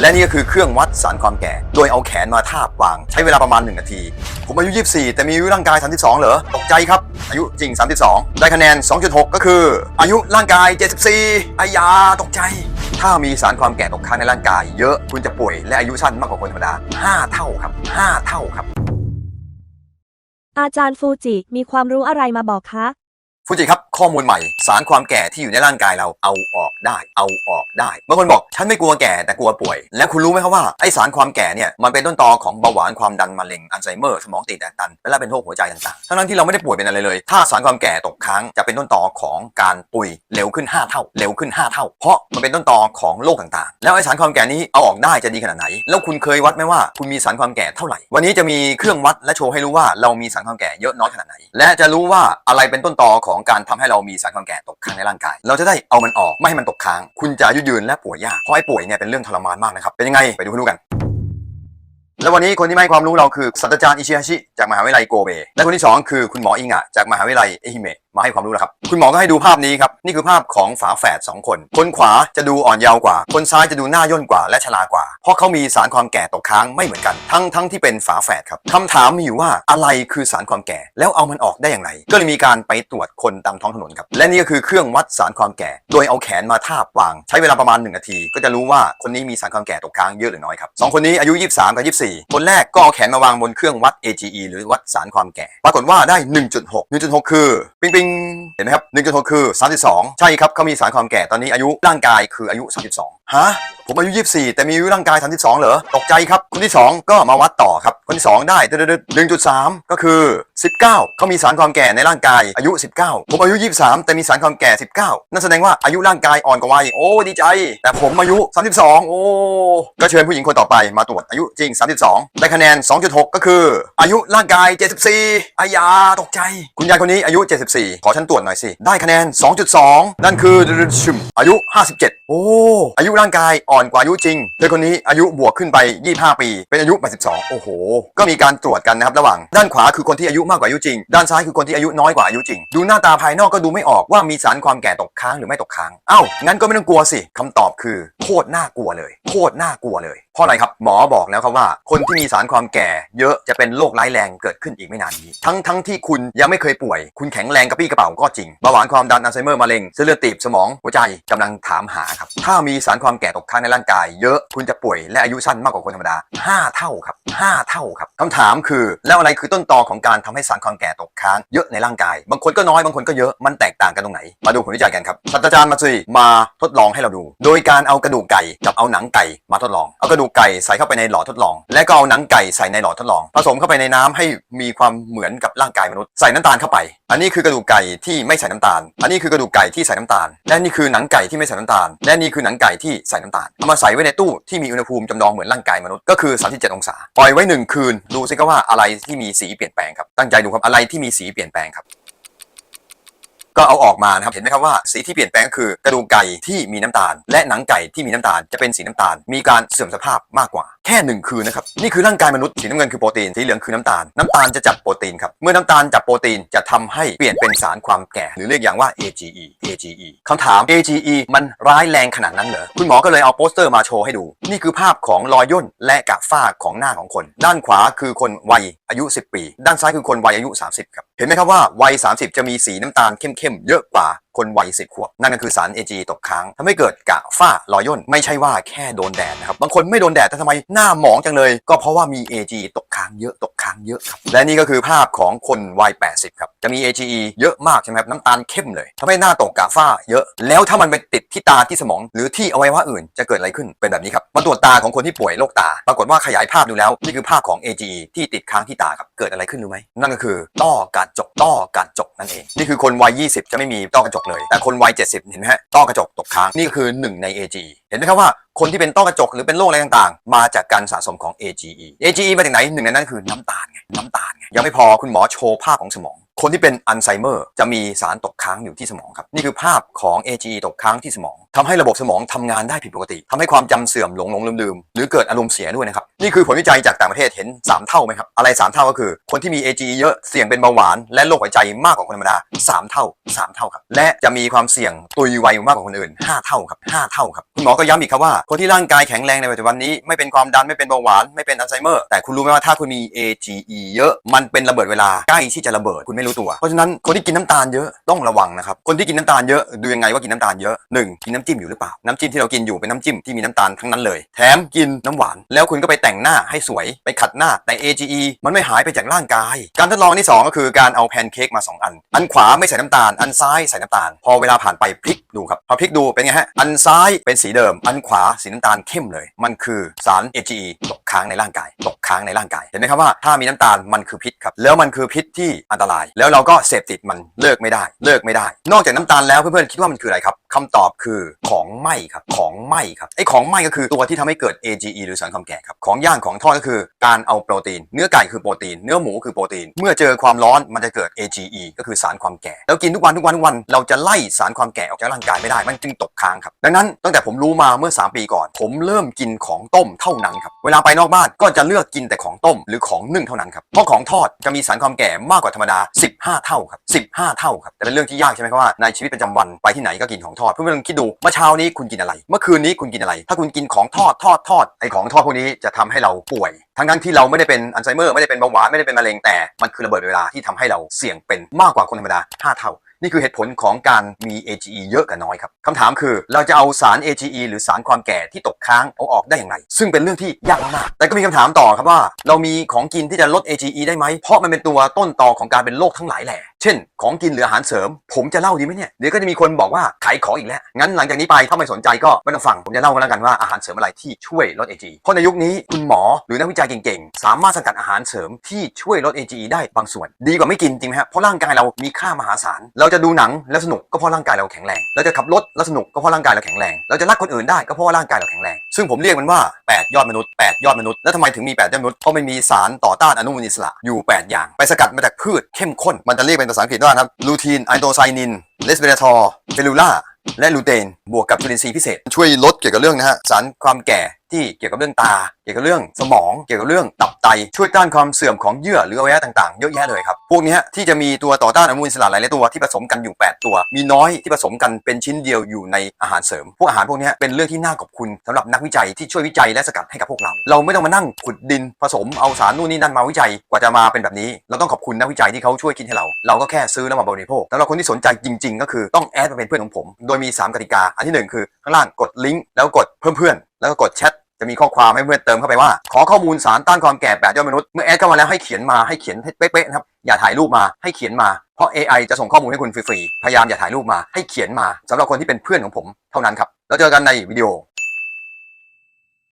และนี่ก็คือเครื่องวัดสารความแก่ โดยเอาแขนมาทาบวาง ใช้เวลาประมาณ 1 นาที ผมอายุ 24 แต่มีอายุร่างกาย 32 เหรอ ตกใจครับ อายุจริง 32 ได้คะแนน 2.6 ก็คือ อายุร่างกาย 74อายา ตกใจ ถ้ามีสารความแก่ตกค้างในร่างกาย เยอะคุณจะป่วยและอายุสั้นมากกว่าคนธรรมดา 5 เท่าครับ 5 เท่าครับ อาจารย์ฟูจิมีความรู้อะไรมาบอกคะ ฟูจิครับ ข้อมูลใหม่ สารความแก่ที่อยู่ในร่างกายเราเอาออกได้ เอาออกได้บางคนบอกฉันไม่กลัวแก่แต่กลัวป่วย และคุณรู้ไหมครับว่าไอสารความแก่เนี่ยมันเป็นต้นตอของเบาหวานความดันมะเร็งอัลไซเมอร์สมองตีบแตกตันและเป็นโรคหัวใจต่างๆ ทั้งนั้นที่เราไม่ได้ป่วยเป็นอะไรเลย ถ้าสารความแก่ตกค้างจะเป็นต้นตอของการป่วยเร็วขึ้น 5 เท่า เร็วขึ้น 5 เท่า เพราะมันเป็นต้นตอของโรคต่างๆ แล้วไอสารความแก่นี้เอาออกได้จะดีขนาดไหน แล้วคุณเคยวัดไหมว่าคุณมีสารความแก่เท่าไหร่ วันนี้จะมีเครื่องวัดและโชว์ให้รู้ว่าเรามีสารความแก่เยอะน้อยขนาดไหน และจะรู้ว่าอะไรเป็นต้นตอของการทำให้เรามีสารความแก่ตกค้างในร่างกาย เราจะได้เอามันออกไม่ให้มันตกค้าง คุณจะอายุยืนและป่วยยากเพราะไอ้ป่วยเนี่ยเป็นเรื่องทรมานมากนะครับเป็นยังไงไปดูให้รู้กันแล้ววันนี้คนที่มาให้ความรู้เราคือศาสตราจารย์อิชิฮาชิจากมหาวิทยาลัยโกเบ และคนที่สองคือคุณหมออิงะจากมหาวิทยาลัยเอฮิเมะ มาให้ความรู้แล้วครับ คุณหมอก็ให้ดูภาพนี้ครับ นี่คือภาพของฝาแฝดสองคน คนขวาจะดูอ่อนเยาว์กว่า คนซ้ายจะดูหน้าย่นกว่าและชรากว่า เพราะเขามีสารความแก่ตกค้างไม่เหมือนกัน ทั้งทั้งที่เป็นฝาแฝดครับคำถามมีอยู่ว่าอะไรคือสารความแก่ แล้วเอามันออกได้อย่างไร ก็เลยมีการไปตรวจคนตามท้องถนนครับ และนี่ก็คือเครื่องวัดสารความแก่ โดยเอาแขนมาทาบวาง ใช้เวลาประมาณ1นาที ก็จะรู้ว่าคนนี้มีสารความแก่ตกค้างเยอะหรือน้อยครับสองคนนี้อายุ 23 กับ 24 คนแรกก็เอาแขนมาวางบนเครื่องวัด AGE หรือวัดสารความแก่ ปรากฏว่าได้ 1.6 1.6 คือ ปิงปิงเห็นไหมครับ1.6คือ32ใช่ครับเขามีสารความแก่ตอนนี้อายุร่างกายคืออายุ32 ฮะผมอายุ 24 แต่มีอายุร่างกาย 32 เหรอ ตกใจครับ คนที่ 2 ก็มาวัดต่อครับ คนที่ 2 ได้ดึดๆ1.3ก็คือ 19 เขามีสารความแก่ในร่างกาย อายุ 19 ผมอายุ 23 แต่มีสารความแก่ 19 นั่นแสดงว่าอายุร่างกายอ่อนกว่าวัย โอ้ ดีใจ แต่ผมอายุ 32 โอ้ ก็เชิญผู้หญิงคนต่อไปมาตรวจอายุจริง 32 ได้คะแนน 2.6 ก็คือ อายุร่างกาย 74อายา ตกใจ คุณยายคนนี้อายุ 74 ขอฉันตรวจหน่อยสิ ได้คะแนน 2.2 นั่นคือชุมอายุ 57 โอ้ อายุร่างกายอ่อนกว่าอายุจริงเธอคนนี้อายุบวกขึ้นไป 25 ปี เป็นอายุ 82 โอ้โห ก็มีการตรวจกันนะครับระหว่าง ด้านขวาคือคนที่อายุมากกว่าอายุจริง ด้านซ้ายคือคนที่อายุน้อยกว่าอายุจริง ดูหน้าตาภายนอกก็ดูไม่ออกว่ามีสารความแก่ตกค้างหรือไม่ตกค้าง เอ้า งั้นก็ไม่ต้องกลัวสิคำตอบคือโคตรน่ากลัวเลย โคตรน่ากลัวเลย เพราะอะไรครับ หมอบอกแล้วครับว่า คนที่มีสารความแก่เยอะจะเป็นโรคร้ายแรงเกิดขึ้นอีกไม่นานนี้ ทั้งทั้งที่คุณยังไม่เคยป่วย คุณแข็งแรงกระปี้กระเป๋าก็จริงเบาหวานความดันอัลไซเมอร์มะเร็งเส้นเลือดตีบสมองหัวใจกำลังถามหาครับถ้ามีสารความแก่ตกค้างในร่างกายเยอะคุณจะป่วยและอายุสั้นมากกว่าคนธรรมดา 5 เท่าครับ 5 เท่าครับคำถามคือ แล้วอะไรคือต้นตอของการทำให้สารความแก่ตกค้างเยอะในร่างกาย บางคนก็น้อยบางคนก็เยอะมันแตกต่างกันตรงไหน มาดูผลวิจัยกันครับศาสตราจารย์มาซุยมาทดลองให้เราดู โดยการเอากระดูกไก่กับเอาหนังไก่มาทดลองเอากระดูกไก่ใส่เข้าไปในหลอดทดลอง และก็เอาหนังไก่ใส่ในหลอดทดลอง ผสมเข้าไปในน้ำให้มีความเหมือนกับร่างกายมนุษย์ใส่น้ำตาลเข้าไป อันนี้คือกระดูกไก่ที่ไม่ใส่น้ำตาล อันนี้คือกระดูกไก่ที่ใส่น้ำตาล และนี่คือหนังไก่ที่ไม่ใส่น้ำตาล และนี่คือหนังไก่ที่ใส่น้ำตาลเอามาใส่ไว้ในตู้ที่มีอุณหภูมิจำลองเหมือนร่างกายมนุษย์ก็คือ 37 องศาปล่อยไว้หนึ่งคืน ดูสิครับว่าอะไรที่มีสีเปลี่ยนแปลงครับตั้งใจดูครับอะไรที่มีสีเปลี่ยนแปลงครับก็เอาออกมานะครับเห็นไหมครับว่าสีที่เปลี่ยนแปลงก็คือกระดูกไก่ที่มีน้ำตาล และหนังไก่ที่มีน้ำตาลจะเป็นสีน้ำตาล มีการเสื่อมสภาพมากกว่า แค่หนึ่งคืนนะครับนี่คือร่างกายมนุษย์สีน้ำเงินคือโปรตีนสีเหลืองคือน้ำตาลน้ำตาลจะจับโปรตีนครับเมื่อน้ำตาลจับโปรตีนจะทำให้เปลี่ยนเป็นสารความแก่ หรือเรียกอย่างว่า AGE AGE คำถาม AGE มันร้ายแรงขนาดนั้นเหรอคุณหมอก็เลยเอาโปสเตอร์มาโชว์ให้ดู นี่คือภาพของรอยย่นและกระฝ้าของหน้าของคน ด้านขวาคือคนวัยอายุ 10 ปี ด้านซ้ายคือคนวัยอายุ 30ครับเห็นไหมครับว่าวัย 30 จะมีสีน้ำตาลเข้มๆเยอะกว่า คนวัยสิบขวบ นั่นก็คือสาร AG ตกค้างทำให้เกิดกะฝ้ารอยย่นไม่ใช่ว่าแค่โดนแดดนะครับบางคนไม่โดนแดดแต่ทำไมหน้าหมองจังเลย ก็เพราะว่ามี AG ตกค้างเยอะตก ค้างเยอะครับ และนี่ก็คือภาพของคนวัย 80 ครับ จะมี AGE เยอะมากใช่ไหมครับ น้ำตาลเข้มเลยทำให้หน้าตกกระฝ้าเยอะ แล้วถ้ามันไปติดที่ตาที่สมอง หรือที่อวัยวะอื่นจะเกิดอะไรขึ้น เป็นแบบนี้ครับ มาตรวจตาของคนที่ป่วยโรคตา ปรากฏว่าขยายภาพดูแล้ว นี่คือภาพของ AGE ที่ติดค้างที่ตาครับ เกิดอะไรขึ้นรู้ไหม นั่นก็คือต้อกระจก ต้อกระจกนั่นเอง นี่คือคนวัย 20 จะไม่มีต้อกระจกเลย แต่คนวัย 70 เห็นไหมฮะ ต้อกระจกตกค้าง นี่ก็คือหนึ่งใน AGE เห็นไหมครับว่าคนที่เป็นต้อกระจกหรือเป็นโรคอะไรต่างๆ มาจากการสะสมของ AGE AGE มาจากไหนหนึ่งในนั้นคือน้ำตาลไงน้ำตาลไงยังไม่พอคุณหมอโชว์ภาพของสมอง คนที่เป็นอัลไซเมอร์จะมีสารตกค้างอยู่ที่สมองครับ นี่คือภาพของ AGE ตกค้างที่สมอง ทำให้ระบบสมองทำงานได้ผิดปกติทำให้ความจำเสื่อมหลงหลงลืมลืมหรือเกิดอารมณ์เสียด้วยนะครับ นี่คือผลวิจัยจากต่างประเทศเห็น 3 เท่าไหมครับ อะไร 3 เท่าก็คือ คนที่มี AGE เยอะเสี่ยงเป็นเบาหวานและโรคหัวใจมากกว่าคนธรรมดา 3 เท่า 3 เท่าครับ และจะมีความเสี่ยงตุยไวมากกว่าคนอื่น 5 เท่าครับ 5 เท่าครับคุณหมอก็ย้ำอีกครับว่าคนที่ร่างกายแข็งแรงในปัจจุบันนี้ไม่เป็นความดันไม่เป็นเบาหวานไม่เป็นอัลไซเมอร์แต่คุณรู้ไหมว่าถ้าคุณมี AGE เยอะมันเป็นระเบิดเวลาใกล้ที่จะระเบิดคุณไม่รู้ตัว เพราะฉะนั้นคนที่กินน้ำตาลเยอะต้องระวังนะครับคนที่กินน้ำตาลเยอะดูยังไงว่ากินน้ำตาลเยอะหนึ่งกินน้ำจิ้มอยู่หรือเปล่า น้ำจิ้มที่เรากินอยู่เป็นน้ำจิ้มที่มีน้ำตาลทั้งนั้นเลย แถมกินน้ำหวาน แล้วคุณก็ไปแต่งหน้าให้สวย ไปขัดหน้า แต่ AGE มันไม่หายไปจากร่างกาย การทดลองนที่สองก็คือการเอาแพนเค้กมาสองอัน อันขวาไม่ใส่น้ำตาล อันซ้ายใส่น้ำตาล พอเวลาผ่านไปพลิกดูครับ พอพลิกดูเป็นไงฮะ อันซ้ายเป็นสีเดิม อันขวาสีน้ำตาลเข้มเลย มันคือสาร AGE ค้างในร่างกาย ตกค้างในร่างกาย เห็นไหมครับว่าถ้ามีน้ำตาลมันคือพิษครับ แล้วมันคือพิษที่อันตราย แล้วเราก็เสพติดมันเลิกไม่ได้ เลิกไม่ได้ นอกจากน้ำตาลแล้วเพื่อนๆคิดว่ามันคืออะไรครับคำตอบคือของไหมครับ ของไหมครับไอ้ของไหมก็คือตัวที่ทำให้เกิด AGE หรือสารความแก่ครับ ของย่างของทอดก็คือการเอาโปรตีน เนื้อไก่คือโปรตีน เนื้อหมูคือโปรตีน เมื่อเจอความร้อนมันจะเกิด AGE ก็คือสารความแก่ แล้วกินทุกวันทุกวันทุกวัน เราจะไล่สารความแก่ออกจากร่างกายไม่ได้ มันจึงตกค้างครับ ดังนั้นตั้งแต่ผมรู้มาเมื่อ 3 ปีก่อน ผมเริ่มกินของต้มเท่านั้นครับ เวลาไปนอกบ้านก็จะเลือกกินแต่ของต้มหรือของนึ่งเท่านั้นครับเพราะของทอดจะมีสารความแก่มากกว่าธรรมดา 15 เท่าครับ15 เท่าครับแต่เป็นเรื่องที่ยากใช่ไหมครับว่าในชีวิตประจำวันไปที่ไหนก็กินของทอดเพื่อนๆลองคิดดูเมื่อเช้านี้คุณกินอะไร เมื่อคืนนี้คุณกินอะไร ถ้าคุณกินของทอดทอดทอดไอของทอดพวกนี้จะทำให้เราป่วย ทั้งทั้งที่เราไม่ได้เป็นอัลไซเมอร์ไม่ได้เป็นเบาหวานไม่ได้เป็นมะเร็งแต่มันคือระเบิดเวลาที่ทำให้เราเสี่ยงเป็นมากกว่าคนธรรมดา 5 เท่า นี่คือเหตุผลของการมี AGE เยอะกับน้อยครับคำถามคือเราจะเอาสาร AGE หรือสารความแก่ที่ตกค้างเอาออกได้อย่างไร ซึ่งเป็นเรื่องที่ยากมาก แต่ก็มีคำถามต่อครับว่า เรามีของกินที่จะลด AGE ได้ไหม เพราะมันเป็นตัวต้นตอของการเป็นโรคทั้งหลายแหล่ ช่น ของกินหรืออาหารเสริม ผมจะเล่าดีไหมเนี่ยเดี๋ยวก็จะมีคนบอกว่าขายของอีกแล้วงั้นหลังจากนี้ไปถ้าไม่สนใจก็ไม่ต้องฟังผมจะเล่ากันแล้วกันว่าอาหารเสริมอะไรที่ช่วยลด AGE เพราะในยุคนี้คุณหมอหรือนักวิจัยเก่งๆ สามารถสกัดอาหารเสริมที่ช่วยลด AGE ได้บางส่วน ดีกว่าไม่กินจริงไหมฮะเพราะร่างกายเรามีค่ามหาศาลเราจะดูหนังแล้วสนุกก็เพราะร่างกายเราแข็งแรงเราจะขับรถแล้วสนุกก็เพราะร่างกายเราแข็งแรงเราจะรักคนอื่นได้ก็เพราะว่าร่างกายเราแข็งแรง ซึ่งผมเรียกมันว่า 8 ยอดมนุษย์ 8 ยอดมนุษย์ แล้วทำไมถึงมี 8 ยอดมนุษย์ เพราะมันมีสารต่อต้านอนุมูลอิสระอยู่ 8 อย่าง ไปสกัดมาจากพืชเข้มข้น มันจะเรียกเป็นภาษาอังกฤษว่าครับ ลูทีนไอโตไซนิน เลสเบรทอร์เฟลูล่า และลูเตน บวกกับจุลินทรีย์พิเศษ ช่วยลดเกี่ยวกับเรื่องนะฮะ สารความแก่ที่เกี่ยวกับเรื่องตา เกี่ยวกับเรื่องสมองเกี่ยวกับเรื่องตับไตช่วยต้านความเสื่อมของเยื่อหรืออวัยวะต่างๆ เยอะแยะเลยครับ พวกนี้ที่จะมีตัวต่อต้านอนุมูลอิสระหลายๆตัวที่ผสมกันอยู่ 8 ตัว มีน้อยที่ผสมกันเป็นชิ้นเดียวอยู่ในอาหารเสริม พวกอาหารพวกนี้เป็นเรื่องที่น่าขอบคุณสำหรับนักวิจัยที่ช่วยวิจัยและสกัดให้กับพวกเรา เราไม่ต้องมานั่งขุดดินผสมเอาสารนู่นนี่นั่นมาวิจัยกว่าจะมาเป็นแบบนี้ เราต้องขอบคุณนักวิจัยที่เขาช่วยคิดให้เรา เราก็แค่ซื้อแล้วมาบริโภคสำหรับคนที่สนใจจริง ๆ ก็คือต้องแอดมาเป็นเพื่อนของผม โดยมี 3กติกา อันที่หนึ่งคือข้างล่างกดลิงก์แล้วกดเพิ่มเพื่อนแล้วก็กดแชท จะมีข้อความให้เพื่อนเติมเข้าไปว่า ขอข้อมูลสารต้านความแก่แบบยอดมนุษย์เมื่อแอดเข้ามาแล้วให้เขียนมาให้เขียนให้เป๊ะๆนะครับอย่าถ่ายรูปมาให้เขียนมาเพราะ AI จะส่งข้อมูลให้คุณฟรีๆพยายามอย่าถ่ายรูปมาให้เขียนมาสำหรับคนที่เป็นเพื่อนของผมเท่านั้นครับแล้วเจอกันในวิดีโอ